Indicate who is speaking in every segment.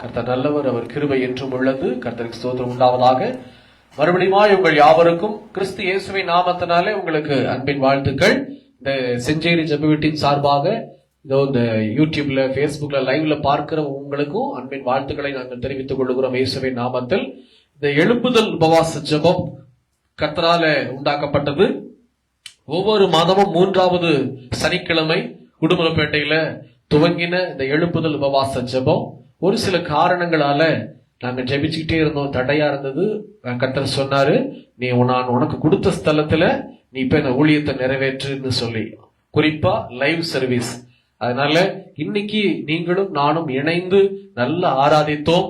Speaker 1: கர்த்தர் நல்லவர் அவர் கிருபை என்றும் உள்ளது. கர்த்தருக்கு ஸ்தோத்திரம் உண்டாவதாக. மறுபடியுமா உங்கள் யாவருக்கும் கிறிஸ்து இயேசுவின் நாமத்தினாலே உங்களுக்கு அன்பின் வாழ்த்துக்கள். இந்த செஞ்சேரி ஜெப வீட்டின் சார்பாக இதோ இந்த யூடியூப்ல ஃபேஸ்புக்ல லைவ்ல பார்க்கிற உங்களுக்கும் அன்பின் வாழ்த்துக்களை நாங்கள் தெரிவித்துக் கொள்கிறோம் இயேசுவின் நாமத்தில். இந்த எழுப்புதல் உபவாச ஜெபம் கர்த்தரால உண்டாக்கப்பட்டது. ஒவ்வொரு மாதமும் மூன்றாவது சனிக்கிழமை உடுமலைப்பேட்டையில துவங்கின இந்த எழுப்புதல் உபவாச ஜெபம். ஒரு சில காரணங்களால நாங்க ஜெபிச்சுக்கிட்டே இருந்தோம் தடையா இருந்தது. கத்தர் சொன்னாரு நீ நான் உனக்கு கொடுத்த ஸ்தலத்துல நீ இப்ப இந்த ஊழியத்தை நிறைவேற்றுன்னு சொல்லி. குறிப்பா லைவ் சர்வீஸ். அதனால இன்னைக்கு நீங்களும் நானும் இணைந்து நல்ல ஆராதித்தோம்.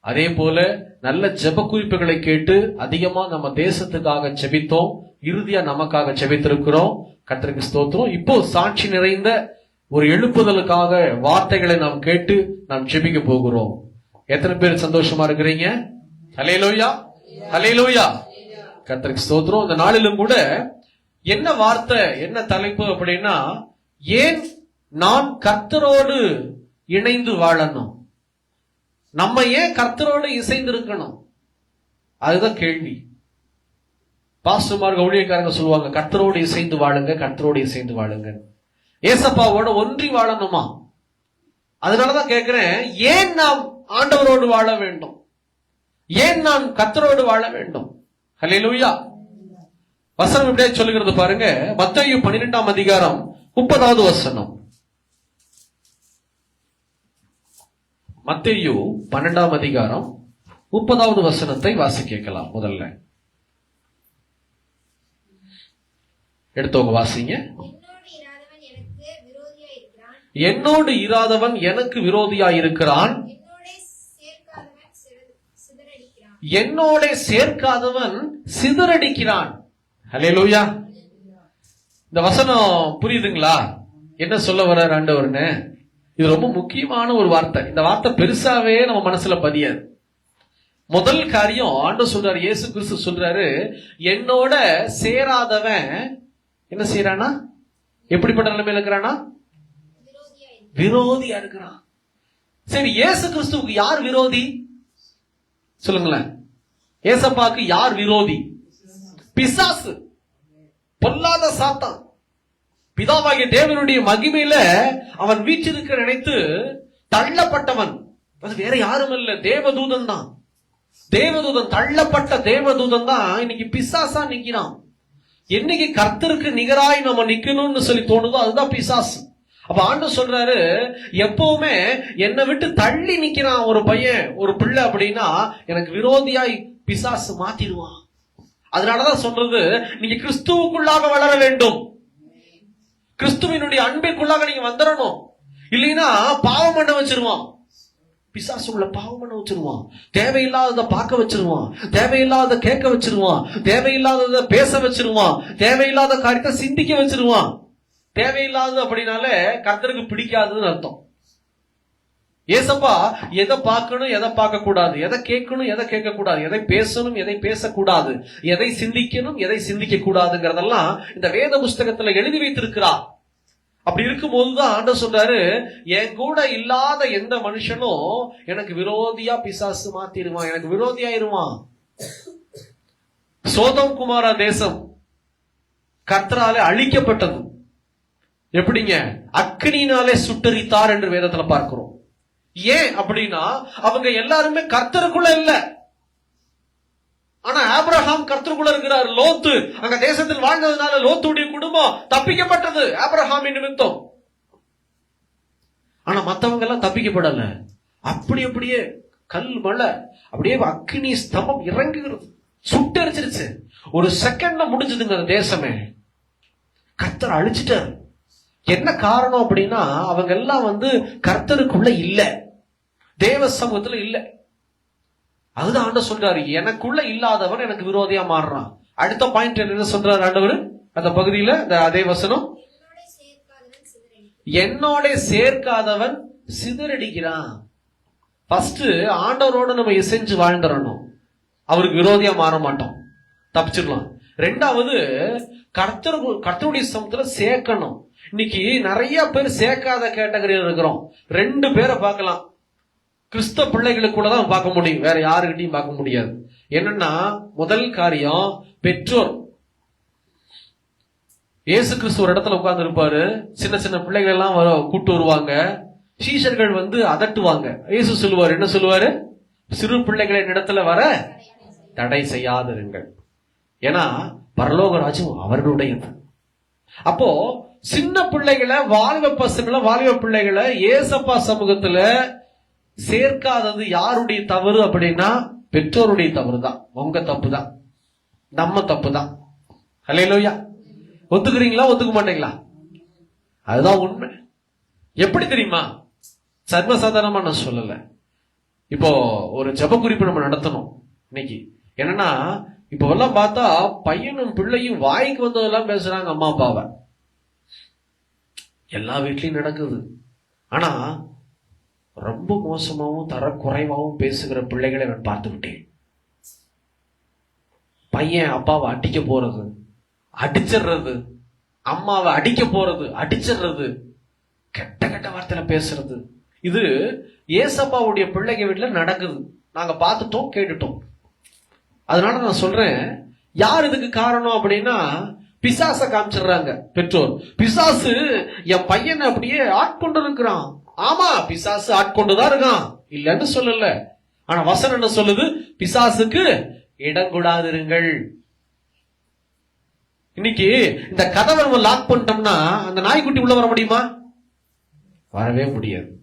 Speaker 1: அதே போல நல்ல ஜெப குறிப்புகளை கேட்டு அதிகமா நம்ம தேசத்துக்காக ஜெபித்தோம். இறுதியா நமக்காக ஜெபித்திருக்கிறோம். கத்திரிக்கு ஸ்தோத்திரம். இப்போ சாட்சி நிறைந்த ஒரு எழுப்புதலுக்காக வார்த்தைகளை நாம் கேட்டு நாம் ஜெபிக்க போகிறோம். எத்தனை பேர் சந்தோஷமா இருக்கிறீங்க? ஹலேலோயா ஹலேலோயா கத்திரிக்கு ஸ்தோத்திரம். இந்த நாளிலும் கூட என்ன வார்த்தை என்ன தலைப்பு அப்படின்னா ஏன் நான் கர்த்தரோடு இணைந்து வாழணும்? நம்ம ஏன் கர்த்தரோடு இசைந்து இருக்கணும் அதுதான் கேள்வி. பாஸ்டர்மார்க ஊழியக்காரங்க சொல்லுவாங்க கர்த்தரோடு இசைந்து வாழுங்க கர்த்தரோடு இசைந்து வாழுங்க ஏசப்பாவோட ஒன்றி வாழணுமா? அதனாலதான் கேட்கிறேன் ஏன் நாம் ஆண்டவரோடு வாழ வேண்டும்? ஏன் நான் கத்தரோடு வாழ வேண்டும்? ஹலிலூயா வசனம் இப்படியே சொல்லுகிறது பாருங்க மத்தையும் பன்னிரெண்டாம் அதிகாரம் முப்பதாவது வசனம். மத்தையு பன்னெண்டாம் அதிகாரம் முப்பதாவது வசனத்தை வாசி கேட்கலாம் முதல்ல. எடுத்தவங்க வாசிங்க.
Speaker 2: என்னோடு இராதவன் எனக்கு விரோதியாயிருக்கிறான்.
Speaker 1: என்னோடு
Speaker 2: சேர்க்காதவன் சிதறடிக்கிறான்.
Speaker 1: சிதறடிக்கிறான். ஹalleluya. இந்த வசனம் புரியுதுங்களா? என்ன சொல்ல வர்றார் ஆண்டவர்னு? இது ரொம்ப முக்கியமான ஒரு வார்த்தை. இந்த வார்த்தை பெருசாவே நம்ம மனசுல பதியாது. முதல் காரியம் ஆண்டு சொல்றாரு இயேசு கிறிஸ்து சொல்றாரு என்னோட சேராதவன் என்ன செய்யறானா எப்படிப்பட்ட நிலைமையில இருக்கிறானா? விரோதியா இருக்கிறான். சரி ஏசு கிறிஸ்துவுக்கு யார் விரோதி? சொல்லுங்களேன். ஏசப்பாக்கு யார் விரோதி? பிசாசு. பொல்லாத சாத்தான். பிதாவாகிய தேவனுடைய மகிமையில அவன் வீச்சிருக்க நினைத்து தள்ளப்பட்டவன். அது வேற யாரும் இல்ல. தேவதூதன் தான். தேவதூதன் தள்ளப்பட்ட தேவதூதன் தான் இன்னைக்கு பிசாசா நிக்கிறான். என்னைக்கு கர்த்தருக்கு நிகராய் நம்ம நிக்கணும்னு சொல்லி தோணுதோ அதுதான் பிசாசு. அப்ப ஆண்டு சொல்றாரு எப்பவுமே என்னை விட்டு தள்ளி நிக்கிறான் ஒரு பையன் ஒரு பிள்ளை அப்படின்னா எனக்கு விரோதியாய் பிசாசு மாத்திடுவான். அதனாலதான் சொல்றது நீங்க கிறிஸ்துவுக்குள்ளாக வளர வேண்டும். கிறிஸ்துவினுடைய அன்பிற்குள்ளாக நீங்க வந்துடணும் இல்லைன்னா பாவம் பண்ண வச்சிருவான். பிசாசு உள்ள பாவம் பண்ண வச்சிருவான். தேவையில்லாதத பார்க்க வச்சிருவான். தேவையில்லாத கேட்க வச்சிருவான். தேவையில்லாதத பேச வச்சிருவான். தேவையில்லாத காரியத்தை சிந்திக்க வச்சிருவான். தேவையில்லாதது அப்படின்னாலே கர்த்தருக்கு பிடிக்காதுன்னு அர்த்தம். ஏசப்பா எதை பார்க்கணும் எதை பார்க்க கூடாது எதை கேட்கணும் எதை கேட்க கூடாது எதை பேசணும் எதை பேசக்கூடாது? எதை சிந்திக்கணும் எதை சிந்திக்க கூடாதுங்கிறதெல்லாம் இந்த வேத புஸ்தகத்துல எழுதி வைத்திருக்கிறார் அப்படி இருக்கும்போது தான் ஆண்டவர் சொல்றாரு என் கூட இல்லாத எந்த மனுஷனும் எனக்கு விரோதியா பிசாசு மாத்திடுவான் எனக்கு விரோதியாயிருவான் சோதம் குமாரா தேசம் கர்த்தராலே அழிக்கப்பட்டது. எப்படிங்க? அக்னினாலே சுட்டரித்தார் என்று வேதத்துல பார்க்கிறோம். ஏன் அப்படின்னா அவங்க எல்லாருமே கர்த்தருக்குள்ள இல்ல. ஆனா ஆப்ரஹாம் கர்த்தருக்குள்ள இருக்கிறார் லோத்து. அங்க தேசத்தில் வாழ்ந்ததுனால லோத்துடைய குடும்பம் தப்பிக்கப்பட்டது ஆப்ரஹாமின் நிமித்தம். ஆனா மத்தவங்க எல்லாம் தப்பிக்கப்படல. அப்படி அப்படியே கல் மழை அப்படியே அக்னி ஸ்தம்பம் இறங்குகிறது. சுட்டரிச்சிருச்சு. ஒரு செகண்ட்ல முடிஞ்சதுங்க அந்த தேசமே. கத்தர் அழிச்சிட்டார். என்ன காரணம் அப்படின்னா அவங்க எல்லாம் வந்து கர்த்தருக்குள்ள இல்ல. தேவ சமூகத்துல இல்ல. அதுதான் ஆண்ட சொல்றாரு எனக்குள்ள இல்லாதவன் எனக்கு விரோதியா மாறுறான். அடுத்த பாயிண்ட் என்ன சொல்றாரு ஆண்டவர்? அந்த பகுதியில இந்த அதே வசனம்.
Speaker 2: சேர்க்காதவன்
Speaker 1: என்னோட சேர்க்காதவன்
Speaker 2: சிதறடிக்கிறான்.
Speaker 1: ஃபர்ஸ்ட் ஆண்டவரோட நம்ம இசைஞ்சு வாழ்ந்துடணும். அவருக்கு விரோதியா மாற மாட்டோம். தப்பிச்சிடலாம். ரெண்டாவது கர்த்தர் கர்த்தருடைய சமூகத்துல சேர்க்கணும். இன்னைக்கு நிறைய பேர் சேர்க்காத கேட்டகரியில் இருக்கிறோம். ரெண்டு பேரை பார்க்கலாம். கிறிஸ்த பிள்ளைகளுக்கு கூட தான் பார்க்க முடியும். வேற யாருக்கிட்டையும் பார்க்க முடியாது. என்னன்னா முதல் காரியம் பெற்றோர். இயேசு கிறிஸ்து ஒரு இடத்துல உட்கார்ந்து இருப்பாரு சின்ன சின்ன பிள்ளைகள் எல்லாம் வர கூட்டு வருவாங்க. சீஷர்கள் வந்து அதட்டுவாங்க. இயேசு சொல்லுவார் என்ன சொல்லுவாரு? சிறு பிள்ளைகளின் இடத்துல வர தடை செய்யாதிருங்கள். ஏன்னா பரலோக ராஜ்யம் அவர்களுடையது. அப்போ சின்ன பிள்ளைகளை வாலிப பசங்களை வாலிப பிள்ளைகளை ஏசப்பா சமூகத்துல சேர்க்காதது யாருடைய தவறு அப்படின்னா பெற்றோருடைய தவறு தான் உங்க தப்பு தான் நம்ம தப்பு தான் ஹalleluya. ஒத்துக்கிறீங்களா ஒத்துக்க மாட்டீங்களா? அதுதான் உண்மை. எப்படி தெரியுமா? சர்வசாதாரணமா நான் சொல்லல. இப்போ ஒரு ஜெப குறிப்பு நம்ம நடத்தணும் இன்னைக்கு. என்னன்னா இப்போ எல்லாம் பார்த்தா பையனும் பிள்ளையும் வாய்க்கு வந்ததெல்லாம் பேசுறாங்க அம்மா அப்பாவை. எல்லா வீட்லேயும் நடக்குது. ஆனால் ரொம்ப மோசமாகவும் தரக்குறைவாகவும் பேசுகிற பிள்ளைகளை நான் பார்த்துக்கிட்டேன் பையன் அப்பாவை அடிக்க போகிறது அடிச்சிடுறது அம்மாவை அடிக்க போகிறது அடிச்சிடுறது கெட்ட கெட்ட வார்த்தையில் பேசுறது. இது ஏசப்பாவுடைய பிள்ளைங்க வீட்டில் நடக்குது. நாங்கள் பார்த்துட்டோம் கேட்டுட்டோம். அதனால நான் சொல்கிறேன் யார் இதுக்கு காரணம் அப்படின்னா பிசாச காமிச்சிடுறாங்க பெற்றோர். பிசாசு என் பையனை அப்படியே ஆட்கொண்டு இருக்கிறான். ஆமா பிசாசு ஆட்கொண்டுதான் இருக்கான். இல்லைன்னு சொல்லல. ஆனா வசனம் என்ன சொல்லுது? பிசாசுக்கு இடம் கூடாதிருங்கள். இன்னைக்கு இந்த கதவை நம்ம லாக் பண்ணிட்டோம்னா அந்த நாய்க்குட்டி உள்ள வர முடியுமா? வரவே முடியாது.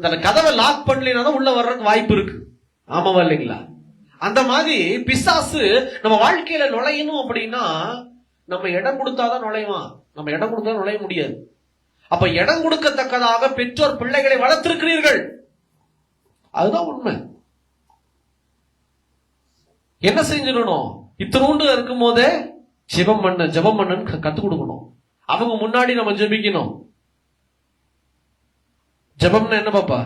Speaker 1: அந்த கதவை லாக் பண்ணலைன்னா தான் உள்ள வர்றதுக்கு வாய்ப்பு இருக்கு. ஆமாவா இல்லைங்களா? அந்த மாதிரி பிசாசு நம்ம வாழ்க்கையில நுழையணும் அப்படின்னா நம்ம இடம் கொடுத்தாதான் நுழைவான். நம்ம இடம் கொடுத்தா நுழைய முடியாது. அப்ப இடம் கொடுக்கத்தக்கதாக பெற்றோர் பிள்ளைகளை வளர்த்திருக்கிறீர்கள். அதுதான் உண்மை. என்ன செஞ்சிடணும்? இத்தினூண்டு இருக்கும் போதே சிவம் பண்ண ஜெபம் பண்ணு கத்து கொடுக்கணும். அவங்க முன்னாடி நம்ம ஜெபிக்கணும். ஜெபம்னா என்ன பாப்பா?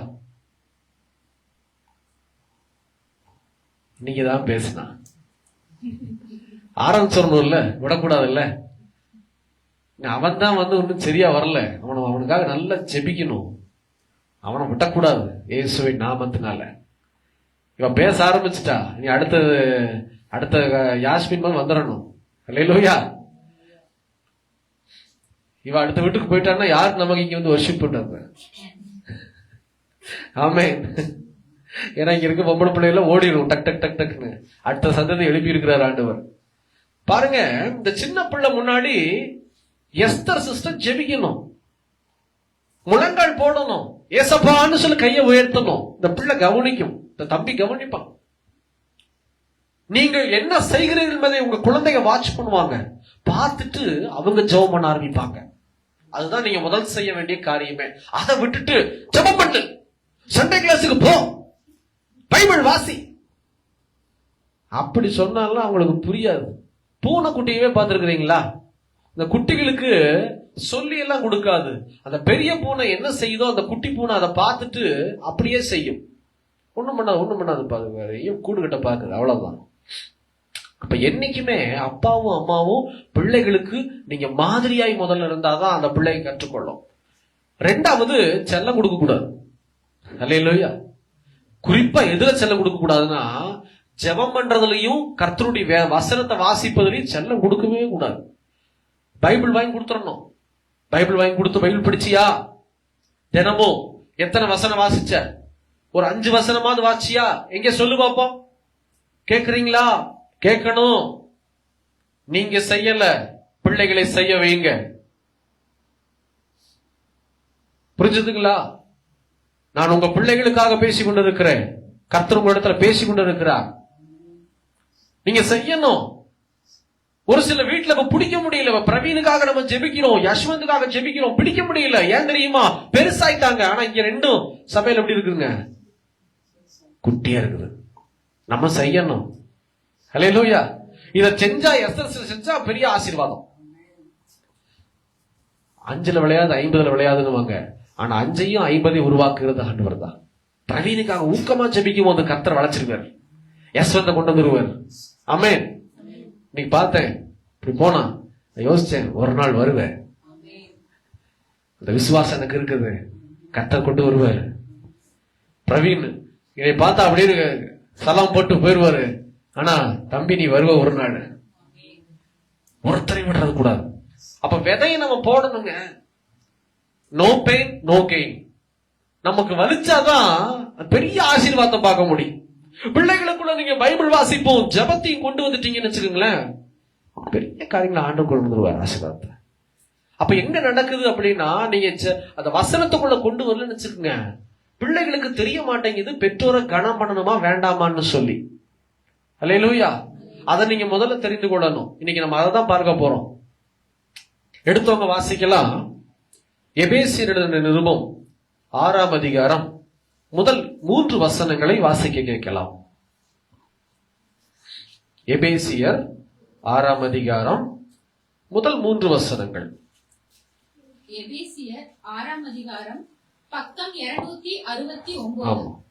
Speaker 1: நீங்க தான் பேசினா. ஆரம்பிச்சிடணும்ல விடக்கூடாதுல்ல? அவன் தான் வந்து ஒன்றும் சரியா வரல. அவனை அவனுக்காக நல்லா ஜெபிக்கணும். அவனை விட்டக்கூடாது இயேசுவின் நாமத்தினால. இவன் பேச ஆரம்பிச்சிட்டா. நீ அடுத்தது அடுத்த யாஸ்மின் மேல் வந்துடணும். இல்லையா இவ அடுத்த வீட்டுக்கு போயிட்டான்னா யார் நமக்கு இங்க வந்து வர்ஷிப் பண்றது ஆமே ஏன்னா இங்க இருக்க பொம்பளை பிள்ளைகள் ஓடிடும் டக் டக் டக் டக்னு அடுத்த சந்ததி எழுப்பி இருக்கிறார் ஆண்டவர். பாருங்க இந்த சின்ன பிள்ளை முன்னாடி எஸ்தர் சிஸ்டர் ஜெபிக்கணும். முழங்கால் போடணும். ஏசப்பான்னு சொல்லி கையை உயர்த்தணும். இந்த பிள்ளை கவனிக்கும். இந்த தம்பி கவனிப்பான். நீங்கள் என்ன செய்கிறீர்கள் என்பதை உங்க குழந்தைங்க வாட்ச் பண்ணுவாங்க. பார்த்துட்டு அவங்க ஜெபம் பண்ண ஆரம்பிப்பாங்க. அதுதான் நீங்க முதல் செய்ய வேண்டிய காரியமே. அதை விட்டுட்டு ஜெபம் பண்ணு. சண்டே கிளாஸுக்கு போ. பைபிள் வாசி. அப்படி சொன்னாலும் அவங்களுக்கு புரியாது. பூனை குட்டியவே பார்த்துருக்குறீங்களா? இந்த குட்டிகளுக்கு சொல்லி எல்லாம் கொடுக்காது. அந்த பெரிய பூனை என்ன செய்யுதோ அந்த குட்டி பூனை அதை பார்த்துட்டு அப்படியே செய்யும். ஒன்றும் பண்ணாது ஒன்றும் பண்ணாது. பாருங்க வேறையும் கூடு பார்க்குது. அவ்வளோதான் அவ்வளவுதான். அப்ப என்னைக்குமே அப்பாவும் அம்மாவும் பிள்ளைகளுக்கு நீங்க மாதிரியாய் முதல்ல இருந்தாதான் அந்த பிள்ளையை கற்றுக்கொள்ளும். ரெண்டாவது செல்லம் கொடுக்க கூடாது அல்லையா குறிப்பா எதுல செல்ல கொடுக்க கூடாதுன்னா ஜெபம் பண்றதுலயும் கர்த்தருடைய வசனத்தை வாசிப்பதுலயும் செல்லம் கொடுக்கவே கூடாது. பைபிள் வாங்கி கொடுத்துடணும். பைபிள் வாங்கி கொடுத்து பைபிள் படிச்சியா? தினமும் எத்தனை வசனம் வாசிச்ச? ஒரு அஞ்சு வசனமாவது வாசிச்சியா எங்க சொல்லு பாப்போம் கேக்குறீங்களா? கேட்கணும் நீங்க செய்யல பிள்ளைகளை செய்ய வைங்க. புரிஞ்சுதுங்களா? நான் உங்க பிள்ளைகளுக்காக பேசிக் கொண்டிருக்கிறேன் கர்த்தர் உங்க இடத்துல பேசி கொண்டிருக்கிறார் நீங்க செய்யணும். ஒரு சில வீட்டுல இப்ப பிடிக்க முடியல. பிரவீனுக்காக நம்ம ஜெபிக்கிறோம். யஷ்வந்துக்காக ஜெபிக்கிறோம். பிடிக்க முடியல. ஏன் தெரியுமா? பெருசாயிட்டாங்க. ஆனா இங்க ரெண்டும் சபையில எப்படி இருக்குங்க? குட்டியா இருக்குது. நம்ம செய்யணும். ஹalleluya. இத செஞ்சா எஸ்எஸ் செஞ்சா பெரிய ஆசீர்வாதம். அஞ்சுல விளையாது ஐம்பதுல விளையாதுன்னுவாங்க. ஆனா அஞ்சையும் ஐம்பதையும் உருவாக்குறது ஆண்டவர் தான். பிரவீனுக்காக ஊக்கமா ஜெபிக்கும் போது கர்த்தர் வளைச்சிருவார். யஸ்வந்த கொண்டு வந்துருவார் ஆமென். இன்னைக்கு பார்த்தேன் இப்படி போனா நான் யோசிச்சேன் ஒரு நாள் வருவேன். அந்த விசுவாசம் எனக்கு இருக்குது. கர்த்தர் கொண்டு வருவார். பிரவீன் இதை பார்த்தா அப்படியே சலாம் போட்டு போயிடுவாரு. ஆனா தம்பி நீ வருவ ஒரு நாள். ஒருத்தரை விடுறது கூடாது. அப்ப விதையை நம்ம போடணுங்க. நோ பெயின் நோ கெயின் நமக்கு வலிச்சாதான் பெரிய ஆசீர்வாதம் பார்க்க முடியும். பிள்ளைகளுக்குள்ள நீங்க பைபிள் வாசிப்போம். ஜெபத்தையும் கொண்டு வந்துட்டீங்கன்னு வச்சுக்கோங்களேன். பெரிய காரியங்களை ஆண்டு கொண்டு வந்துருவார் ஆசீர்வாதத்தை அப்ப எங்க நடக்குது அப்படின்னா நீங்க அந்த வசனத்துக்குள்ள கொண்டு வரலன்னு வச்சுக்கோங்க. பிள்ளைகளுக்கு தெரிய மாட்டேங்குது பெற்றோரை கனம் பண்ணணுமா வேண்டாமான்னு சொல்லி. அல்லேலூயா. அதை நீங்க முதல்ல தெரிந்து கொள்ளணும். இன்னைக்கு நம்ம அதை தான் பார்க்க போறோம். எடுத்தவங்க வாசிக்கலாம். எபேசியரின் நிருபம் ஆறாம் அதிகாரம் முதல் மூன்று வசனங்களை வாசிக்க கேட்கலாம். எபேசியர் ஆறாம் அதிகாரம் முதல் மூன்று வசனங்கள்.
Speaker 3: எபேசியர் ஆறாம் அதிகாரம் பக்கம் இருநூத்தி அறுபத்தி ஒன்பது.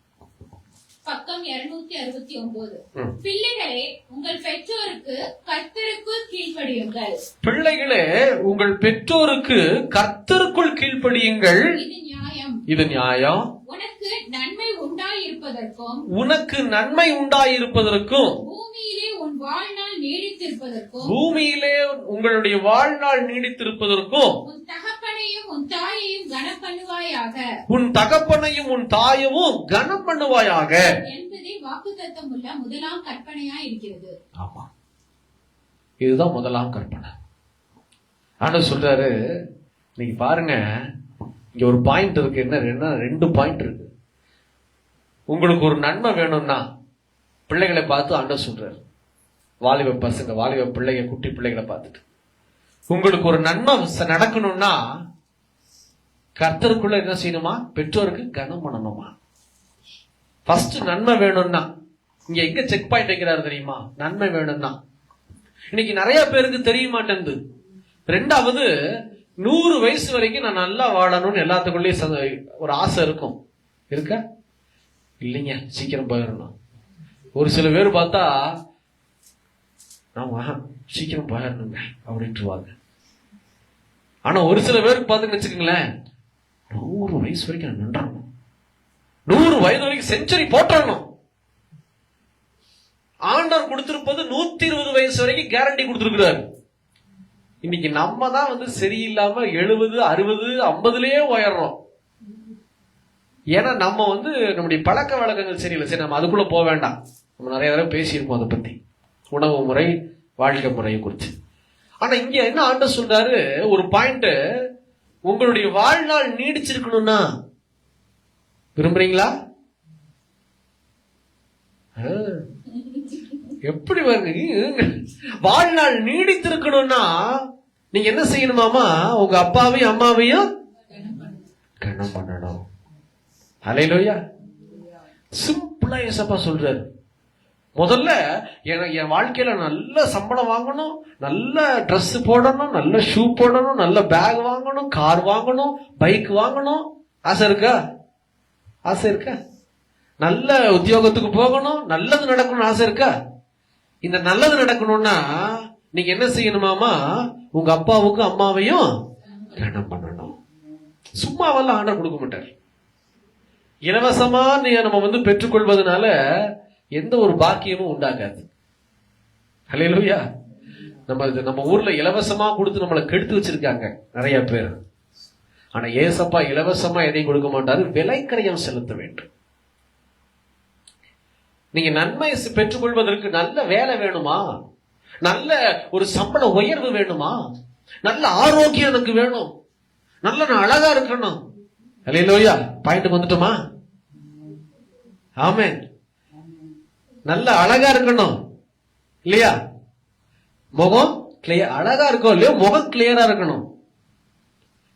Speaker 3: பக்கம் இருநூத்தி அறுபத்தி ஒன்பது. பிள்ளைகளே உங்கள் பெற்றோருக்கு கர்த்தருக்குள் கீழ்ப்படியுங்கள்.
Speaker 1: பிள்ளைகளே உங்கள் பெற்றோருக்கு கர்த்தருக்குள் கீழ்ப்படியுங்கள்.
Speaker 3: இது நியாயம்.
Speaker 1: இது நியாயம்.
Speaker 3: உனக்கு நன்மை உண்டாயிருப்பதற்கும்
Speaker 1: உனக்கு நன்மை உண்டாயிருப்பதற்கும்
Speaker 3: பூமியிலே உன் வாழ்நாள் நீடித்திருப்பதற்கும்
Speaker 1: பூமியிலே உங்களுடைய வாழ்நாள் நீடித்திருப்பதற்கும்
Speaker 3: உன் உன் தாயையும் கனம் பண்ணுவாயாக
Speaker 1: உன் தகப்பனையும் உன் தாயவும் கனம் பண்ணுவாயாக
Speaker 3: என்பதே வாக்குத்தத்தம் உள்ள முதலாம் கற்பனையா இருக்கிறது
Speaker 1: ஆமா. இதுதான் முதலாம் கற்பனை. ஆனா சொல்றாரு நீங்க பாருங்க இங்க ஒரு பாயிண்ட் இருக்கு. என்ன ரெண்டு பாயிண்ட் இருக்கு. உங்களுக்கு ஒரு நன்மை வேணும்னா பிள்ளைகளை பார்த்து ஆண்டவர் சொல்றாரு. வாலிப பசங்க வாலிப பிள்ளைங்க குட்டி பிள்ளைகளை பார்த்துட்டு. உங்களுக்கு ஒரு நன்மை நடக்கணும்னா கர்த்தருக்குள்ள என்ன செய்யணுமா? பெற்றோருக்கு கனம் பண்ணணுமா? ஃபர்ஸ்ட் நன்மை வேணும்னா இங்க எங்க செக் பாயிண்ட் வைக்கிறாரு தெரியுமா? நன்மை வேணும்னா. இன்னைக்கு நிறைய பேருக்கு தெரிய மாட்டேங்குது. ரெண்டாவது நூறு வயசு வரைக்கும் நான் நல்லா வாழணும்னு எல்லாத்துக்குள்ளேயும் ஒரு ஆசை இருக்கும். இருக்க? இல்லைங்க சீக்கிரம் போயிடணும். ஒரு சில பேர் பார்த்தா ஆமா சீக்கிரம் போயிடணுங்க அப்படின்ட்டுருவாங்க. ஆனா ஒரு சில பேருக்கு பார்த்துன்னு வச்சுக்கோங்களேன் நூறு வயசு வரைக்கும் நான் நின்றணும் நூறு வயது வரைக்கும் செஞ்சுரி போட்டுறணும் ஆண்டவர் கொடுத்திருப்பது நூத்தி இருபது வயசு வரைக்கும் கேரண்டி கொடுத்திருக்கிறார். இன்னைக்கு நம்ம தான் வந்து சரியில்லாம எழுபது அறுபது ஐம்பதுலயே உயர்றோம். ஏன்னா நம்ம வந்து நம்முடைய பழக்க வழக்கங்கள் சரியில்லை. சரி நம்ம அதுக்குள்ள போக வேண்டாம். நம்ம நிறைய தடவை பேசியிருக்கோம் அதை பத்தி. உணவு முறை வாழ்க்கை முறையை குறித்து ஆனா இங்க என்ன ஆண்டு சொல்றாரு? ஒரு பாயிண்ட் உங்களுடைய வாழ்நாள் நீடிச்சிருக்கணும்னா விரும்புறீங்களா? ஆ. எப்படி வருங்க வாழ்நாள் நீடித்திருக்கணும்னா நீங்க என்ன செய்யணுமாமா உங்க அப்பாவையும் அம்மாவையும் கணம் பண்ணணும். அலையிலோயா. சிம்பிளா ஏசப்பா சொல்றாரு. முதல்ல எனக்கு என் வாழ்க்கையில நல்ல சம்பளம் வாங்கணும் நல்ல ட்ரெஸ் போடணும் நல்ல ஷூ போடணும் நல்ல பேக் வாங்கணும் கார் வாங்கணும் பைக் வாங்கணும். ஆசை இருக்கா? ஆசை இருக்கா? நல்ல உத்தியோகத்துக்கு போகணும் நல்லது நடக்கணும்னு ஆசை இருக்கா? இந்த நல்லது நடக்கணும்னா நீங்க என்ன செய்யணுமாமா உங்க அப்பாவுக்கும் அம்மாவையும் கனம் பண்ணணும். சும்மாவெல்லாம் ஆர்டர் கொடுக்க மாட்டார். இலவசமா நீ நம்ம வந்து பெற்றுக்கொள்வதனால எந்த ஒரு பாக்கியமும் உண்டாகாது. ஹalleluya. நம்ம இது நம்ம ஊர்ல இலவசமா கொடுத்து நம்மளை கெடுத்து வச்சிருக்காங்க நிறைய பேர். ஆனா ஏசப்பா இலவசமா எதையும் கொடுக்க மாட்டாரு விலைக்கரையம் செலுத்த வேண்டும். நீங்க நன்மை பெற்றுக்கொள்வதற்கு நல்ல வேலை வேணுமா? நல்ல ஒரு சம்பள உயர்வு வேணுமா? நல்ல ஆரோக்கியம் எனக்கு வேணும். நல்ல நான் அழகா இருக்கணும். அல்லையா பாயிண்ட் வந்துட்டோமா? ஆமேன். நல்ல அழகா இருக்கணும். இல்லையா? முகம் கிளியர் அழகா இருக்கும் இல்லையோ முகம் கிளியரா இருக்கணும்.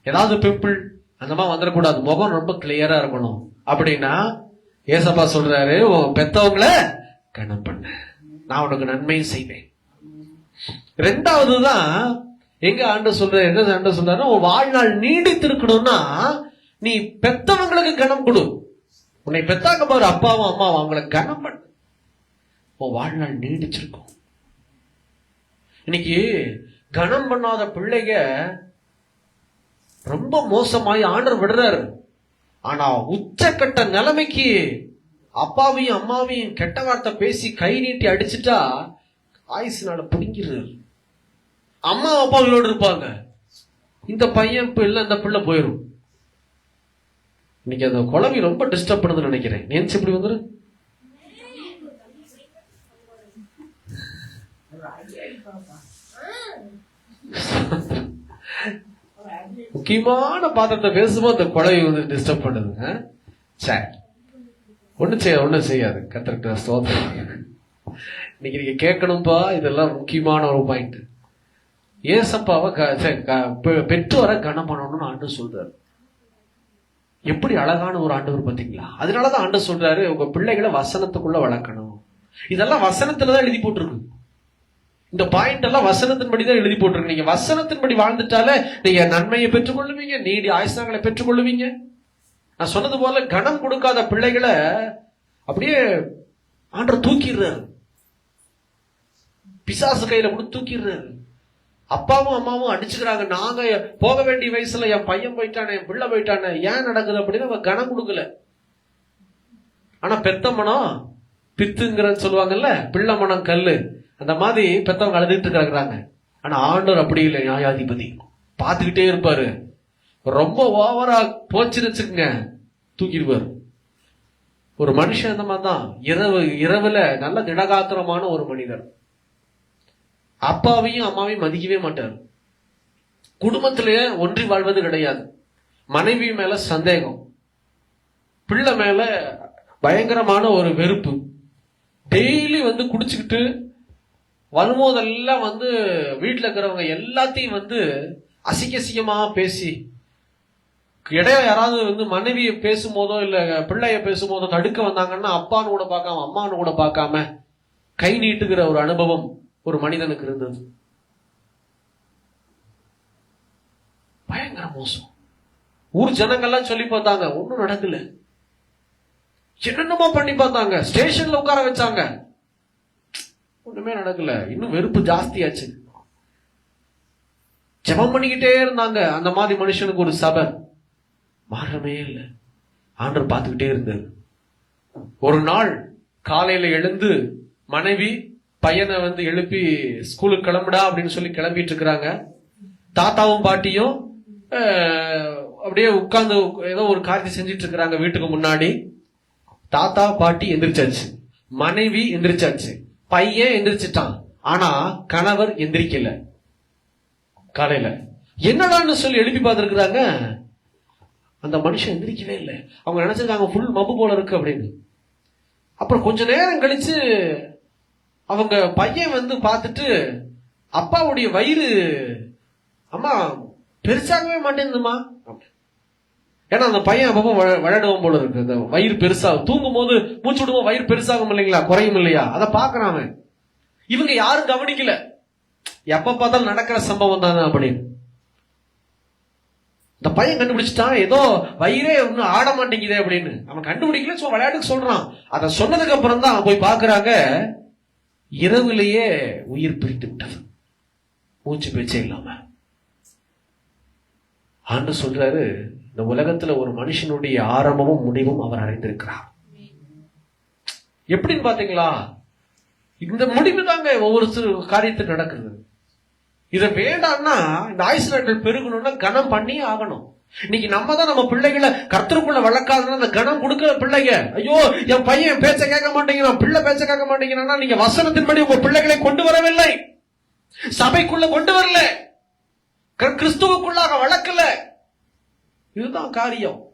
Speaker 1: ஏதாவது பிம்பிள் அந்த மாதிரி வந்துடக்கூடாது முகம் ரொம்ப கிளியரா இருக்கணும். அப்படின்னா ஏசப்பா சொல்றாரு உன் பெத்தவங்கள கனம் பண்ண. நான் உனக்கு நன்மையும் செய்வேன். ரெண்டாவது தான் எங்க ஆண்டு சொல்ற என்ன ஆண்டு சொல்றாரு உன் வாழ்நாள் நீடித்திருக்கணும்னா நீ பெத்தவங்களுக்கு கனம் கொடு. உன்னை பெத்தாக்க பாரு அப்பாவும் அம்மாவும் அவங்களை கனம் பண்ணு. உன் வாழ்நாள் நீடிச்சிருக்கும். இன்னைக்கு கனம் பண்ணாத பிள்ளைங்க ரொம்ப மோசமாயி ஆண்டர் விடுறாரு. ஆனா உச்சக்கட்ட நிலைமைக்கு அப்பாவையும் அம்மாவையும் கெட்ட வார்த்தை பேசி கை நீட்டி அடிச்சுட்டா ஆயுசுனால பிடிங்கிறாரு அம்மா அப்பாவோடு இருப்பாங்க. இந்த பையன் பிள்ளை அந்த பிள்ளை போயிடும் இன்னைக்கு அந்த குழவி ரொம்ப டிஸ்டர்ப் பண்ணுதுன்னு நினைக்கிறேன். நேன்ஸ் எப்படி வந்துடும் முக்கியமான பாத்திரத்தை பேசும்போது அந்த குழவை வந்து டிஸ்டர்ப் பண்ணுது ஆ? சரி ஒன்றும் செய்ய ஒன்றும் செய்யாது. கத்திரிக்கிற சோதனை இன்னைக்கு நீங்க கேட்கணும்பா இதெல்லாம் முக்கியமான ஒரு பாயிண்ட் ஏசப்பாவை க- சரி, க- பெ- பெற்றோரை கனம் பண்ணணும்னு ஆண்டு சொல்றாரு. எப்படி அழகான ஒரு ஆண்டவர் பார்த்தீங்களா அதனாலதான் ஆண்டு சொல்றாரு உங்க பிள்ளைகளை வசனத்துக்குள்ள வளர்க்கணும். இதெல்லாம் வசனத்துலதான் எழுதி போட்டிருக்கு. இந்த பாயிண்ட் எல்லாம் வசனத்தின்படி தான் எழுதி போட்டிருக்கு. நீங்க வசனத்தின்படி வாழ்ந்துட்டாலே நீங்க நன்மையை பெற்றுக்கொள்ளுவீங்க நீடி ஆயுசாங்களை பெற்றுக்கொள்ளுவீங்க. நான் சொன்னது போல கனம் கொடுக்காத பிள்ளைகளை அப்படியே ஆண்டர் தூக்கிடுறாரு. பிசாசு கையில கூட தூக்கிடுறாரு. அப்பாவும் அம்மாவும் அடிச்சுக்கிறாங்க. நாங்க போக வேண்டிய வயசுல என் பையன் போயிட்டானே என் பிள்ளை போயிட்டானே ஏன் நடக்குது அப்படின்னு அவன் கனம் கொடுக்கல. ஆனா பெத்த மனம் பித்துங்கிறன்னு சொல்லுவாங்கல்ல பிள்ளை மனம் கல்லு. அந்த மாதிரி பெத்தவங்க அழுதுகிட்டு இருக்கிறாங்க ஆனா ஆண்டவர் அப்படி இல்லை நியாயாதிபதி. பார்த்துக்கிட்டே இருப்பாரு. ரொம்ப ஓவரா போச்சுன்னு தூக்கிடுவாரு. ஒரு மனுஷன் அந்த மாதிரி தான். இரவு இரவுல நல்ல திடகாத்திரமான ஒரு மனிதர். அப்பாவையும் அம்மாவையும் மதிக்கவே மாட்டார். குடும்பத்திலேயே ஒன்றி வாழ்வது கிடையாது. மனைவி மேல சந்தேகம். பிள்ளை மேல பயங்கரமான ஒரு வெறுப்பு. டெய்லி வந்து குடிச்சுக்கிட்டு வரும்போதெல்லாம் வந்து வீட்டில் இருக்கிறவங்க எல்லாத்தையும் வந்து அசிங்க அசிங்கமாக பேசி இடையே யாராவது வந்து மனைவியை பேசும்போதோ இல்லை பிள்ளைய பேசும்போதோ தடுக்க வந்தாங்கன்னா அப்பான்னு கூட பார்க்காம அம்மானு கூட பார்க்காம கை நீட்டுகிற ஒரு அனுபவம் ஒரு மனிதனுக்கு இருந்தது. பயங்கர மோசம். ஊர் ஜனங்கள்லாம் சொல்லி பார்த்தாங்க ஒன்றும் நடக்கல. என்னென்னமோ பண்ணி பார்த்தாங்க ஸ்டேஷன்ல உட்கார வச்சாங்க. ஒண்ணுமே நடக்கல. இன்னும் வெறுப்பு ஜாஸ்தியாச்சு. ஜெபம் பண்ணிக்கிட்டே இருந்தாங்க. அந்த மாதிரி மனுஷனுக்கு ஒரு சபை. மாறவே இல்லை. ஆண்டர் பார்த்துக்கிட்டே இருந்தார். ஒரு நாள் காலையில எழுந்து மனைவி பையனை வந்து எழுப்பி ஸ்கூலுக்கு கிளம்புடா அப்படின்னு சொல்லி கிளம்பிட்டு இருக்கிறாங்க. தாத்தாவும் பாட்டியும் அப்படியே உட்கார்ந்து ஏதோ ஒரு காரியத்தை செஞ்சிட்டு இருக்கிறாங்க வீட்டுக்கு முன்னாடி. தாத்தா பாட்டி எந்திரிச்சாச்சு. மனைவி எந்திரிச்சாச்சு. பையன் எந்திரிச்சிட்டான். ஆனா கணவர் எந்திரிக்கல. காலையில. என்னடான்னு சொல்லி எழுப்பி பார்த்துருக்குறாங்க? அந்த மனுஷன் எந்திரிக்கவே இல்லை. அவங்க நினைச்சிருக்காங்க ஃபுல் மப்பு போல இருக்கு அப்படின்னு. அப்புறம் கொஞ்ச நேரம் கழிச்சு அவங்க பையன் வந்து பார்த்துட்டு அப்பாவுடைய வயிறு அம்மா பெருசாகவே மாட்டேங்குதுமா ஏன்னா அந்த பையன் அப்பப்போ விளையாடுவோம் போல இருக்கு. அந்த வயிறு பெருசாகும் தூங்கும் போது மூச்சு விடுவோம் வயிறு பெருசாகும் இல்லைங்களா? குறையும் இல்லையா? அதை பாக்குறான் அவன். இவங்க யாரும் கவனிக்கல. எப்ப பார்த்தாலும் நடக்கிற சம்பவம் தானே அப்படின்னு இந்த பையன் கண்டுபிடிச்சிட்டான் ஏதோ வயிறே ஒன்னும் ஆட மாட்டேங்குதே அப்படின்னு. அவன் கண்டுபிடிக்கல சும்மா விளையாட்டுக்கு சொல்றான். அதை சொன்னதுக்கு அப்புறம் தான் போய் பாக்குறாங்க இரவுலேயே உயிர் பிரித்து விட்டது. மூச்சு பேச்சே இல்லாம. ஆண்டு சொல்றாரு இந்த உலகத்துல ஒரு மனுஷனுடைய ஆரம்பமும் முடிவும் அவர் அறிந்திருக்கிறார். எப்படின்னு பாத்தீங்களா? இந்த முடிவு தாங்க ஒவ்வொரு சிறு காரியத்தில் நடக்குது. இதை வேண்டாம்னா இந்த ஆயுசு நாட்கள் பெருகணும்னா கனம் பண்ணி ஆகணும். இன்னைக்கு நம்ம தான் நம்ம பிள்ளைகளை கர்த்தருக்குள்ள வளர்க்காதுன்னா அந்த கனம் கொடுக்கிற பிள்ளைங்க. ஐயோ என் பையன் பேச்ச கேட்க மாட்டேங்கிறான் பிள்ளை பேச்ச கேட்க மாட்டேங்கிறான்னா நீங்க வசனத்தின்படி உங்க பிள்ளைகளை கொண்டு வரவில்லை. சபைக்குள்ள கொண்டு வரல. கிறிஸ்துவுக்குள்ளாக வளர்க்கல. இதுதான் காரியம்.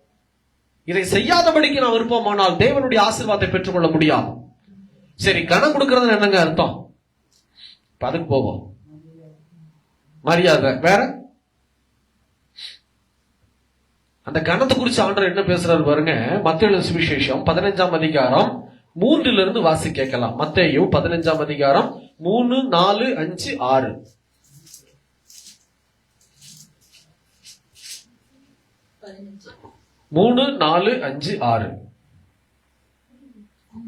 Speaker 1: இதை செய்யாதபடிக்கு நான் விருப்பமானால் தேவனுடைய ஆசீர்வாதத்தை பெற்றுக்கொள்ள முடியாது. சரி கணம் கொடுக்கறது என்னங்க அர்த்தம்? அதுக்கு போவோம். மரியாதை. வேற? அந்த கணத்தை குறிச்சு ஆண்டர் என்ன பேசுறாரு பாருங்க? மத்திய சுவிசேஷம் பதினஞ்சாம் அதிகாரம் மூன்றுல இருந்து வாசி கேட்கலாம். மத்தையும் பதினஞ்சாம் அதிகாரம் மூணு நாலு அஞ்சு ஆறு. மூணு நாலு அஞ்சு ஆறு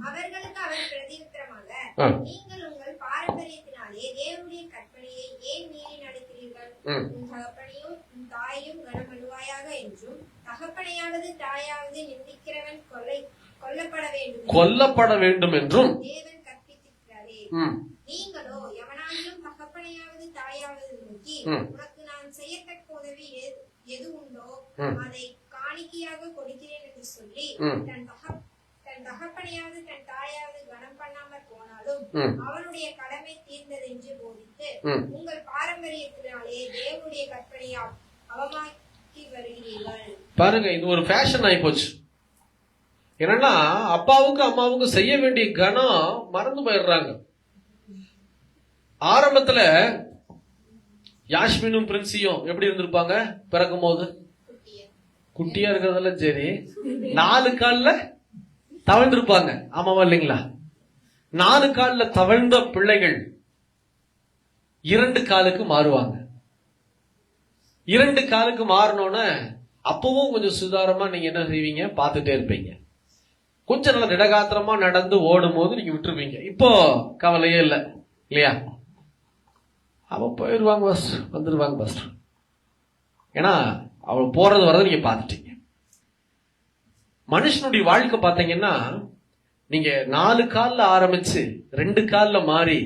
Speaker 4: அவர்களுக்கு அவர் பிரதியுத்தரமாக
Speaker 1: ஆ.
Speaker 4: நீங்கள் உங்கள் பாரம்பரியத்தினாலே தேவனுடைய கற்பனையை ஏன் மீறி நடக்கிறீர்கள்
Speaker 1: ம்.
Speaker 4: உன் தகப்பனையும் உன் தாயையும் கனம் பண்ணுவாயாக என்றும் தகப்பனையாவது தாயாவது நிந்திக்கிறவன் கொலை கொல்லப்பட வேண்டும்
Speaker 1: கொல்லப்பட வேண்டும் என்றும்
Speaker 4: தேவன் கற்பித்திருக்கிறாரே நீங்களோ எவனாயிலும் தகப்பனையாவது தாயாவது நோக்கி. உனக்கு நான் செய்யத்தக்க உதவி எது- உண்டோ. அதை காணிக்கையாக கொடுக்கிறேன் என்று சொல்லி. தன் தன் தகப்பனையாவது தன் தாயாவது கனம் பண்ணாமற் போனாலும். அவனுடைய கடமை தீர்ந்ததென்று போதித்து
Speaker 1: ம்.
Speaker 4: உங்கள் பாரம்பரியத்தினாலே தேவனுடைய கற்பனையா அவமாக்கி வருகிறீர்கள்
Speaker 1: பாருங்க இது ஒரு ஃபேஷன் ஆகி போச்சு என்னன்னா அப்பாவுக்கு அம்மாவுக்கு செய்ய வேண்டிய கனம் மறந்து போயிடுறாங்க ஆரம்பத்துல யாஸ்மினும் பிரின்சியும் எப்படி இருந்திருப்பாங்க? பிறக்கும் போது குட்டியா இருக்கிறதெல்லாம் சரி நாலு காலில் தவழ்ந்திருப்பாங்க. ஆமாவா இல்லைங்களா? நாலு காலில் தவழ்ந்த பிள்ளைகள் இரண்டு காலுக்கு மாறுவாங்க. இரண்டு காலுக்கு மாறினோன்னே அப்பவும் கொஞ்சம் சுதாரமா நீங்க என்ன செய்வீங்க? பார்த்துட்டே இருப்பீங்க. கொஞ்சம் நல்லா திடகாத்திரமா நடந்து ஓடும் போது நீங்க விட்டுருப்பீங்க. இப்போ கவலையே இல்லை. இல்லையா? அவ போயிடுவாங்க பஸ் வந்துடுவாங்க பஸ் ஏன்னா அவள் போறது வரதை நீங்க பார்த்துட்டீங்க. மனுஷனுடைய வாழ்க்கை பார்த்தீங்கன்னா நீங்க நாலு கால்ல ஆரம்பிச்சு ரெண்டு கால்ல மாறி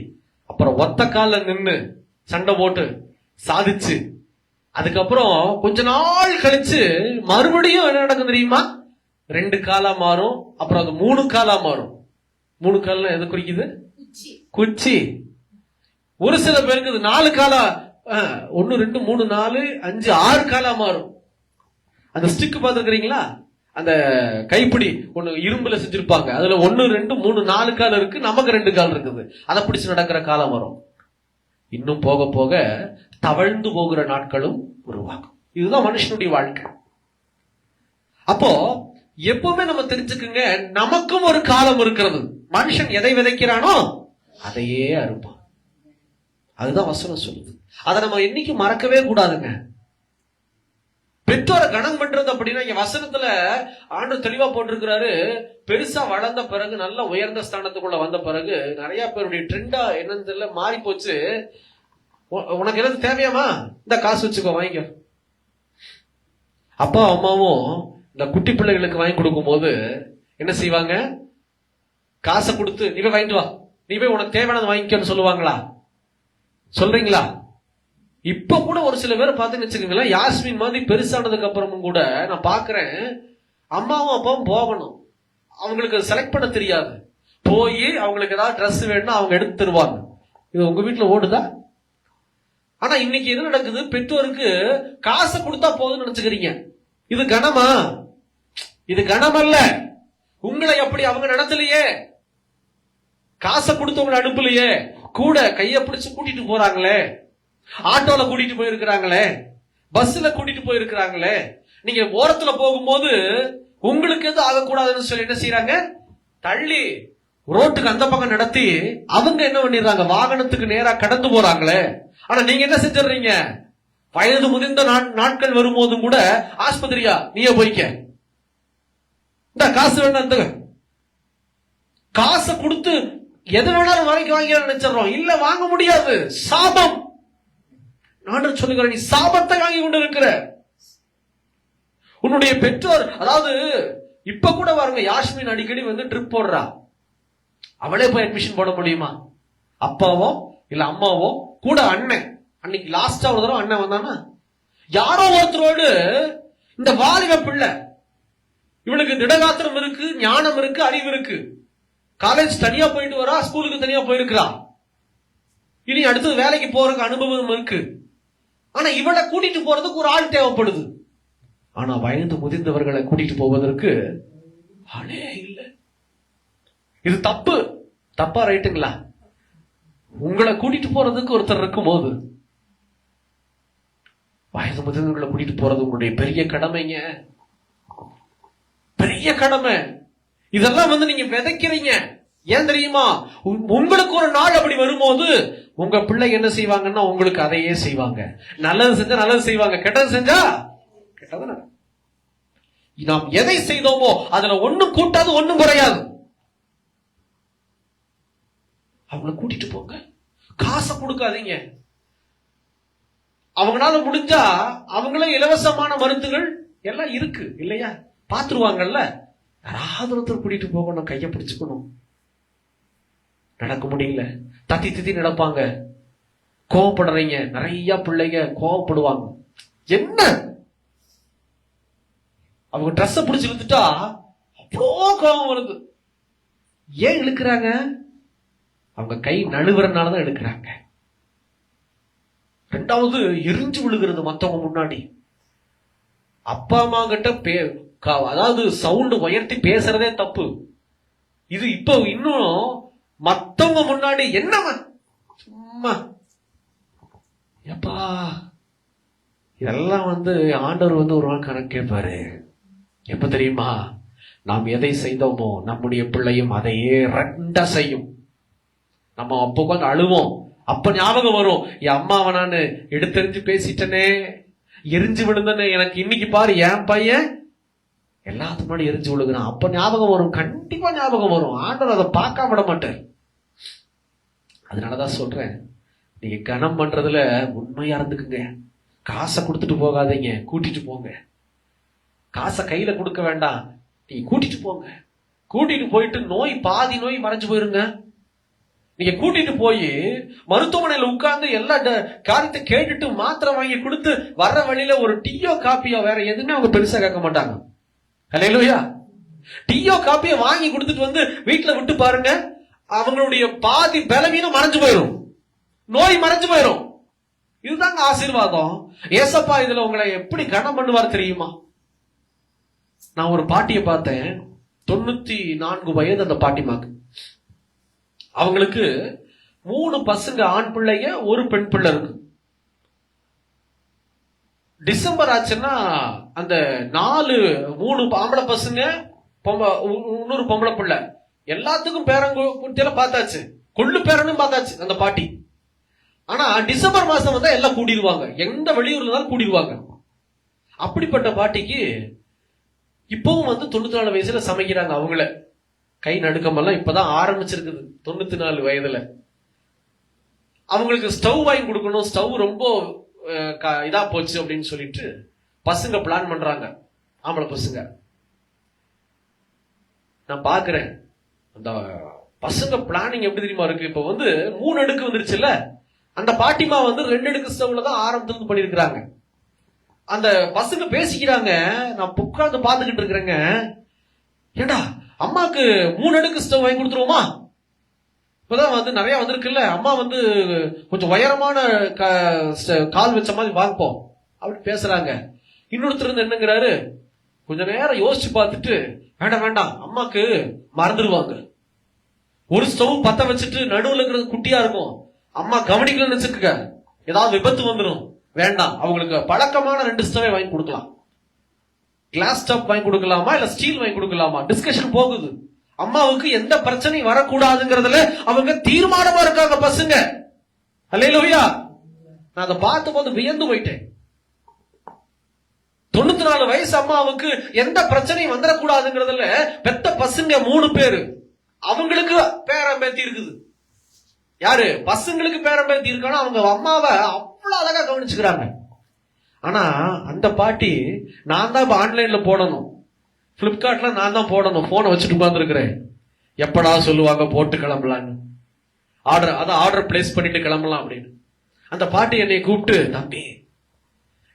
Speaker 1: அப்புறம் ஒத்த கால்ல நின்னு சண்டை போட்டு சாதிச்சு அதுக்கப்புறம் கொஞ்ச நாள் கழிச்சு மறுபடியும் என்ன நடக்கும் தெரியுமா? ரெண்டு காலா மாறும் அப்புறம் அது மூணு காலா மாறும். மூணு கால்ல எது குறிக்குது? குச்சி. ஒரு சில பேருக்கு இது நாலு காலா அஹ், ரெண்டு மூணு நாலு அஞ்சு ஆறு காலா மாறும். அந்த ஸ்டிக் பார்த்துருக்குறீங்களா? அந்த கைப்பிடி ஒன்று இரும்புல செஞ்சிருப்பாங்க. அதுல ஒன்று ரெண்டு மூணு நாலு கால் இருக்கு நமக்கு ரெண்டு கால் இருக்குது. அதை பிடிச்சு நடக்கிற காலம் வரும். இன்னும் போக போக தவழ்ந்து போகிற நாட்களும் உருவாகும். இதுதான் மனுஷனுடைய வாழ்க்கை. அப்போ எப்பவுமே நம்ம தெரிஞ்சுக்குங்க நமக்கும் ஒரு காலம் இருக்கிறது. மனுஷன் எதை விதைக்கிறானோ அதையே அறுப்பான். அதுதான் வசனம் சொல்லுது. அதை நம்ம என்னைக்கு மறக்கவே கூடாதுங்க. பெற்றோரை கணம் பண்றது அப்படின்னா இங்க வசனத்துல ஆண்டு தெளிவா போட்டிருக்கிறாரு. பெருசா வளர்ந்த பிறகு நல்ல உயர்ந்த ஸ்தானத்துக்குள்ள வந்த பிறகு நிறைய பேருடைய ட்ரெண்டா என்னன்னு தெரியல மாறி போச்சு உனக்கு என்னது தேவையாமா இந்த காசு வச்சுக்கோ வாங்கிக்க. அப்பா அம்மாவும் இந்த குட்டி பிள்ளைகளுக்கு வாங்கி கொடுக்கும்போது என்ன செய்வாங்க? காசை கொடுத்து நீ போய் வாங்கிட்டு வா. நீ போய் உனக்கு தேவையானது வாங்கிக்கன்னு சொல்லுவாங்களா? சொல்றீங்களா? இப்ப கூட ஒரு சில பேர் பார்த்துன்னு வச்சுக்கோங்களேன் யாஸ்மின் மாதிரி பெருசானதுக்கு அப்புறமும் கூட நான் பாக்குறேன் அம்மாவும் அப்பாவும் போகணும். அவங்களுக்கு செலக்ட் பண்ண தெரியாது. போய் அவங்களுக்கு ஏதாவது ட்ரெஸ் வேணும்னா அவங்க எடுத்து தருவாங்க. இது உங்க வீட்டுல ஓடுதா? ஆனா இன்னைக்கு என்ன நடக்குது? பெற்றோருக்கு காசை கொடுத்தா போதும்னு நினைச்சுக்கிறீங்க. இது கனமா? இது கனம் அல்ல உங்களை எப்படி அவங்க நடத்தலையே. காசை கொடுத்தவங்களை அனுப்பலையே. கூட கைய பிடிச்சு கூட்டிட்டு போறாங்களே? ஆட்டோல கூட்டிட்டு போயிருக்கிறாங்களே? பஸ்ல கூட்டிட்டு போயிருக்கிறாங்களே? நீங்க ஓரத்துல போகும்போது உங்களுக்கு எதுவும் ஆகக்கூடாதுன்னு சொல்லி என்ன செய்யறாங்க தள்ளி ரோட்டுக்கு அந்த பக்கம் நடத்தி அவங்க என்ன பண்ணிடுறாங்க? வாகனத்துக்கு நேரா கடந்து போறாங்களே. ஆனா நீங்க என்ன செஞ்சிடுறீங்க? வயது முதிர்ந்த நாட்கள் வரும்போதும் கூட ஆஸ்பத்திரியா? நீயே போய்க்க. இந்த காசு வேணாம் காசை கொடுத்து எது வேணாலும் வாங்கி வாங்கி நினைச்சிடறோம். இல்ல வாங்க முடியாது. சாபம். நான் சொல்லுகிறேன் நீ சாபத்தை வாங்கி கொண்டு இருக்கிற உன்னுடைய பெற்றோர் அதாவது இப்ப கூட பாருங்க யாஸ்மின் அடிக்கடி வந்து ட்ரிப் போடுறா. அவளே போய் அட்மிஷன் போட முடியுமா? அப்பாவோ இல்ல அம்மாவோ கூட அண்ணன். அன்னைக்கு லாஸ்டா ஒரு தடவை அண்ணன் வந்தானா? யாரோ ஒருத்தரோடு இந்த வாலிப பிள்ளை. இவனுக்கு திடகாத்திரம் இருக்கு ஞானம் இருக்கு அறிவு இருக்கு. காலேஜ் தனியா போயிட்டு வரா ஸ்கூலுக்கு தனியா போயிருக்கிறா. இனி அடுத்தது வேலைக்கு போறதுக்கு அனுபவம் இருக்கு. ஆனா இவளை கூட்டிட்டு போறதுக்கு ஒரு ஆள் தேவைப்படுது. ஆனா வயது முதிர்ந்தவர்களை கூட்டிட்டு போவதற்கு ஆளே இல்லை. இது தப்பு. தப்பா ரைட்டுங்களா? உங்களை கூட்டிட்டு போறதுக்கு ஒருத்தர் இருக்கும் போது வயது முதிர்ந்தவர்களை கூட்டிட்டு போறது உங்களுடைய பெரிய கடமைங்க. பெரிய கடமை. இதெல்லாம் வந்து நீங்க விதைக்கிறீங்க. ஏன் தெரியுமா? உங்களுக்கு ஒரு நாள் அப்படி வரும்போது உங்க பிள்ளை என்ன செய்வாங்கன்னா உங்களுக்கு அதையே செய்வாங்க. நல்லது செஞ்சா நல்லது செய்வாங்க. கெட்டது செஞ்சா கெட்டது நாம் எதை செய்தோமோ அதுல ஒண்ணும் கூட்டாது ஒண்ணும் குறையாது. அவங்கள கூட்டிட்டு போங்க. காசை கொடுக்காதீங்க. அவங்களால முடிஞ்சா அவங்களே இலவசமான மருந்துகள் எல்லாம் இருக்கு இல்லையா? பாத்துருவாங்கல்ல? யாராவது ஒருத்தர் கூட்டிட்டு போகணும் கையை பிடிச்சுக்கணும். நடக்க முடியல. தத்தி தத்தி நடப்பாங்க. கோவப்படுறீங்க. நிறைய பிள்ளைங்க கோவப்படுவாங்க. என்ன? அவங்க ட்ரெஸ்ஸை பிடிச்சி இழுத்துட்டா அவ்வளோ கோபம் வருது. ஏன் இழுக்கிறாங்க? அவங்க கை நழுவுறனாலதான் எடுக்கிறாங்க ரெண்டாவது எரிஞ்சு விழுகிறது மத்தவங்க முன்னாடி. அப்பா அம்மா கிட்ட பே அதாவது சவுண்டு உயர்த்தி பேசுறதே தப்பு. இது இப்போ இன்னும் மத்தவங்க முன்னாடி என்னவன் சும்மா. எப்பா? இதெல்லாம் வந்து ஆண்டவர் வந்து ஒரு நாள் கணக்கு கேட்பாரு. எப்ப தெரியுமா? நாம் எதை செய்தோமோ நம்முடைய பிள்ளையும் அதையே ரெண்ட செய்யும். நம்ம அப்போ உட்காந்து அழுவோம். அப்ப ஞாபகம் வரும். என் அம்மாவை நான் எடுத்தெறிஞ்சு பேசிட்டனே. எரிஞ்சு விழுந்தனே. எனக்கு இன்னைக்கு பாரு என் பையன் எல்லாத்துக்கு முன்னாடி எரிஞ்சு விழுகிறான் அப்போ ஞாபகம் வரும் கண்டிப்பாக ஞாபகம் வரும். ஆண்டவர் அதை பார்க்க விட மாட்டார். அதனாலதான் சொல்கிறேன் நீங்கள் கனம் பண்ணுறதுல உண்மையாக இருந்துக்குங்க. காசை கொடுத்துட்டு போகாதீங்க கூட்டிட்டு போங்க. காசை கையில் கொடுக்க வேண்டாம் நீங்கள் கூட்டிட்டு போங்க. கூட்டிட்டு போயிட்டு நோய் பாதி நோய் மறைஞ்சு போயிருங்க. நீங்க கூட்டிட்டு போய் மருத்துவமனையில உட்கார்ந்து எல்லா காரியத்தை கேட்டுட்டு மாத்திரை வாங்கி கொடுத்து வர்ற வழியில ஒரு டீயோ காப்பியோ வேற எதுவுமே அவங்க பெருசா கேட்க மாட்டாங்க. ஹalleluya டீயோ காப்பியோ வாங்கி கொடுத்துட்டு வந்து வீட்டில் விட்டு பாருங்க அவங்களுடைய பாதி பலவீனம் மறைஞ்சு போயிடும் நோய் மறைஞ்சு போயிடும் இதுதாங்க ஆசீர்வாதம். ஏசப்பா இதுல உங்களை எப்படி கனம் பண்ணுவார் தெரியுமா? நான் ஒரு பாட்டியை பார்த்தேன். தொண்ணூத்தி நான்கு வயது அந்த பாட்டிமாக்கு அவங்களுக்கு மூணு பசங்க ஆண் பிள்ளைய ஒரு பெண் பிள்ளை இருக்கு. டிசம்பர் ஆச்சுன்னா அந்த நாலு மூணு ஆம்பளை பசங்க பொம்ப- இன்னொரு பொம்பளை பிள்ளை. எல்லாத்துக்கும் பேரங்குட்டியெல்லாம் பார்த்தாச்சு. கொள்ளு பேரனும் பார்த்தாச்சு அந்த பாட்டி. ஆனா டிசம்பர் மாசம் வந்தா எல்லாம் கூடிடுவாங்க எந்த வெளியூர்ல இருந்தாலும் கூடிடுவாங்க அப்படிப்பட்ட பாட்டிக்கு இப்பவும் வந்து தொண்ணூத்தி நாலு வயசுல சமைக்கிறாங்க அவங்கள. கை நடுக்கமெல்லாம் இப்பதான் ஆரம்பிச்சிருக்குது தொண்ணூத்தி நாலு வயதுல. அவங்களுக்கு ஸ்டவ் வாங்கி கொடுக்கணும். ஸ்டவ் ரொம்ப இதா போச்சு அப்படின்னு சொல்லிட்டு பசங்க பிளான் பண்றாங்க. ஆம்பளை பசங்க. நான் பாக்குறேன் அந்த பசங்க பிளானிங் எப்படி தெரியுமா இருக்கு? இப்ப வந்து மூணு அடுக்கு வந்துருச்சுல்ல? அந்த பாட்டிமா வந்து ரெண்டு அடுக்கு ஸ்டவ்ல தான் ஆரம்பத்துல இருந்து பண்ணிருக்கிறாங்க. அந்த பசங்க பேசிக்கிறாங்க. நான் உட்கார்ந்து பாத்துக்கிட்டு இருக்கிறேங்க. ஏண்டா அம்மாக்கு மூணு அடுக்கு ஸ்டவ் வாங்கி கொடுத்துருவோமா? இப்பதான் வந்து நிறைய வந்திருக்குல்ல. அம்மா வந்து கொஞ்சம் உயரமான ஸ்ட- கால் வச்ச மாதிரி வாங்கப்போம் அப்படி பேசுறாங்க. இன்னொருத்தர் வந்து என்னங்கிறாரு? கொஞ்ச நேரம் யோசிச்சு பார்த்துட்டு வேண்டாம் வேண்டாம். அம்மாக்கு மறந்துடுவாங்க ஒரு ஸ்டவ் பத்த வச்சுட்டு நடுவுல இருக்கிறது குட்டியா இருக்கும். அம்மா கவனிக்கலன்னு வச்சுக்கோங்க ஏதாவது விபத்து வந்துடும் வேண்டாம். அவங்களுக்கு பழக்கமான ரெண்டு ஸ்டவை வாங்கி கொடுக்கலாம். கிளாஸ் ஸ்டவ் வாங்கி கொடுக்கலாமா? இல்ல ஸ்டீல் வாங்கி கொடுக்கலாமா? டிஸ்கஷன் போகுது. அம்மாவுக்கு எந்த பிரச்சனையும் வரக்கூடாதுங்கிறதுல அவங்க தீர்மானமா இருக்காங்க பசங்க அல்லையிலோயா நான் அதை பார்த்த போது வியந்து போயிட்டேன். தொண்ணூத்தி நாலு வயசு அம்மாவுக்கு எந்த பிரச்சனையும் வந்துடக்கூடாதுங்கிறதுல பெத்த பசங்க மூணு பேரு. அவங்களுக்கு பேரம்பேத்தி இருக்குது. யாரு? பசங்களுக்கு பேரம்பேத்தி இருக்கானா? அவங்க அம்மாவை அவ்வளவு அழகா கவனிச்சுக்கிறாங்க. ஆனா அந்த பாட்டி நான் தான் இப்ப ஆன்லைன்ல போடணும். பிளிப்கார்ட்ல நான் தான் போடணும். போனை வச்சுட்டு உட்கார்ந்துருக்கிறேன். எப்படா சொல்லுவாங்க போட்டு கிளம்பலான்னு. ஆர்டர் அதான் ஆர்டர் பிளேஸ் பண்ணிட்டு கிளம்பலாம் அப்படின்னு. அந்த பாட்டி என்னை கூப்பிட்டு தம்பி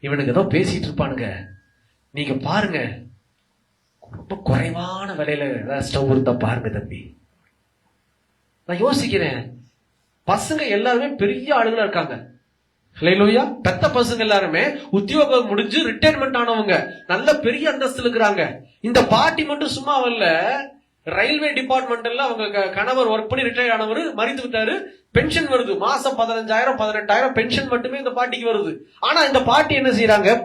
Speaker 1: இவனுக்கு ஏதோ பேசிட்டு இருப்பானுங்க. நீங்க பாருங்க. ரொம்ப குறைவான விலையில ஏதாவது ஸ்டவ் இருந்தா பாருங்க தம்பி. நான் யோசிக்கிறேன். பசங்க எல்லாருமே பெரிய ஆளுங்களா இருக்காங்க. ஹalleluya பெத்த பசங்க எல்லாருமே உத்தியோகம் முடிஞ்சு ரிட்டையர்மெண்ட் ஆனவங்க. நல்ல பெரிய அந்தஸ்துல இருக்கிறாங்க. இந்த பாட்டி மட்டும் சும்மா வரல. ரயில்வே டிபார்ட்மெண்ட்ல அவங்க க- கணவர் ஒர்க் பண்ணி ரிட்டையர் ஆனவர் மறித்து விட்டாரு. பென்ஷன் வருது. மாசம் பதினஞ்சாயிரம் பதினெட்டாயிரம் பென்ஷன் மட்டுமே இந்த பாட்டிக்கு வருது. ஆனா இந்த பாட்டி என்ன செய்யறாங்க